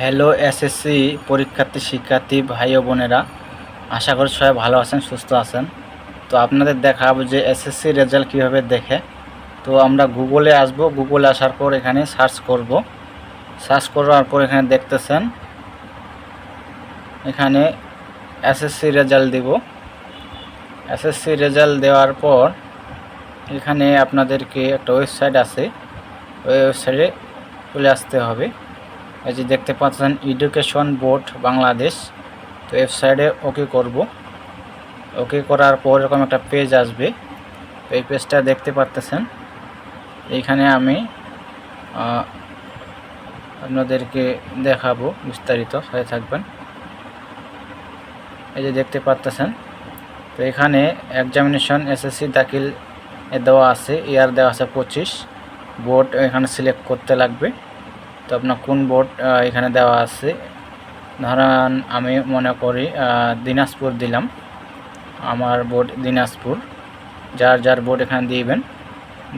Hello SSC পরীক্ষার্থী, শিক্ষার্থী, ভাই ও বোনেরা। আশা করি সবাই ভালো আছেন, সুস্থ আছেন। তো আপনাদের দেখাবো যে এসএসসি রেজাল্ট কীভাবে দেখে। তো আমরা গুগলে আসব, গুগলে আসার পর এখানে সার্চ করব। সার্চ করার পর এখানে দেখতেছেন, এখানে এসএসসি রেজাল্ট দিব। এসএসসি রেজাল্ট দেওয়ার পর এখানে আপনাদেরকে একটা ওয়েবসাইট আছে। ওই ওয়েবসাইটে চলে আসতে হবে। এই যে দেখতে পাচ্ছেন এডুকেশন বোর্ড বাংলাদেশ তো ওয়েবসাইটে ওকে করব। ওকে করার পর এরকম একটা পেজ আসবে। এই পেজটা দেখতে পারতেছেন। এইখানে আমি আপনাদেরকে দেখাবো বিস্তারিত হয়ে থাকবেন। এই যে দেখতে পারতেছেন। তো এখানে এক্সামিনেশন এসএসসি দাখিল দেওয়া আছে ইয়ার দেওয়া আছে পঁচিশ। বোর্ড এখানে সিলেক্ট করতে লাগবে। তো আপনার কোন বোর্ড এখানে দেওয়া আছে? ধরেন আমি মনে করি দিনাজপুর দিলাম। আমার বোর্ড দিনাজপুর। যার যার বোর্ড এখানে দিবেন,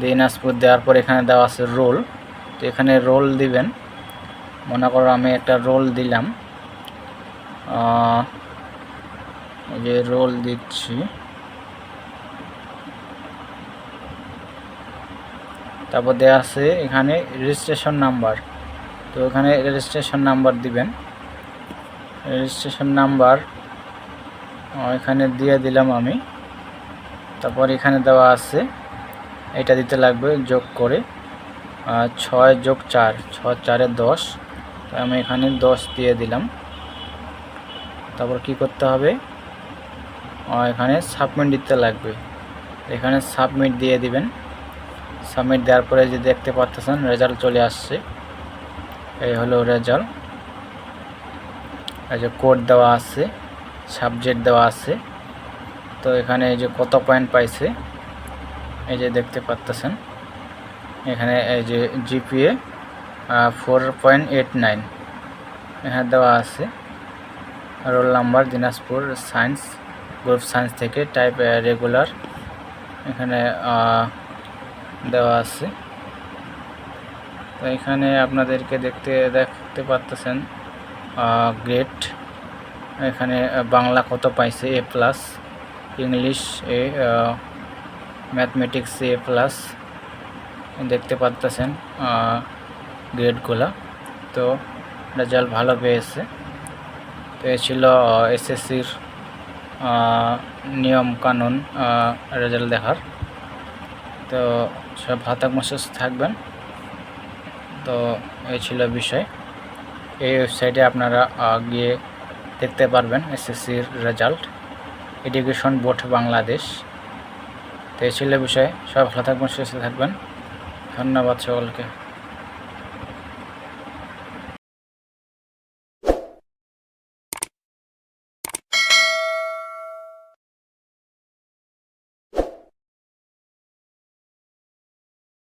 দিনাজপুর দেওয়ার পর এখানে দেওয়া আছে রোল তো এখানে রোল দিবেন। মনে করো আমি একটা রোল দিলাম। যে রোল দিচ্ছি। তারপর দেওয়া আছে এখানে রেজিস্ট্রেশন নাম্বার তো এখানে রেজিস্ট্রেশন নাম্বার দিবেন। রেজিস্ট্রেশন নাম্বার এখানে দিয়ে দিলাম আমি। তারপর এখানে দেওয়া আছে, এটা দিতে লাগবে যোগ করে ছয় যোগ চার, ছয় চারে দশ। তো আমি এখানে দশ দিয়ে দিলাম। তারপর কি করতে হবে? এখানে সাবমিট দিতে লাগবে। এখানে সাবমিট দিয়ে দিবেন। সাবমিট দেওয়ার পরে যে দেখতে পাচ্ছেন রেজাল্ট চলে আসছে। এই হলো রেজাল্ট এই যে কোড দেওয়া আছে সাবজেক্ট দেওয়া আছে। তো এখানে এই যে কত পয়েন্ট পাইছে, এই যে দেখতে পাচ্ছেন এখানে এই যে GPA four point eight nine এখানে দেওয়া আছে roll number Dinajpur science group science থেকে টাইপ রেগুলার এখানে দেওয়া আছে। তো এখানে আপনাদেরকে দেখতে দেখতে পারতেছেন গ্রেড এখানে বাংলা কত পাইছে? A plus English A mathematics A plus দেখতে পারতেছেন গ্রেডগুলো তো রেজাল্ট ভালো পেয়েছে। তো এ ছিল এসএসসির নিয়ম কানুন রেজাল্ট দেখার। তো সব থাকবেন সুস্থ থাকবেন। তো এই ছিল বিষয়। এই ওয়েবসাইটে আপনারা গিয়ে দেখতে পারবেন এসএসসির রেজাল্ট এডুকেশন বোর্ড বাংলাদেশ তো এই ছিল বিষয়। সব ভালো থাকবেন, সুস্থ থাকবেন। ধন্যবাদ সকলকে।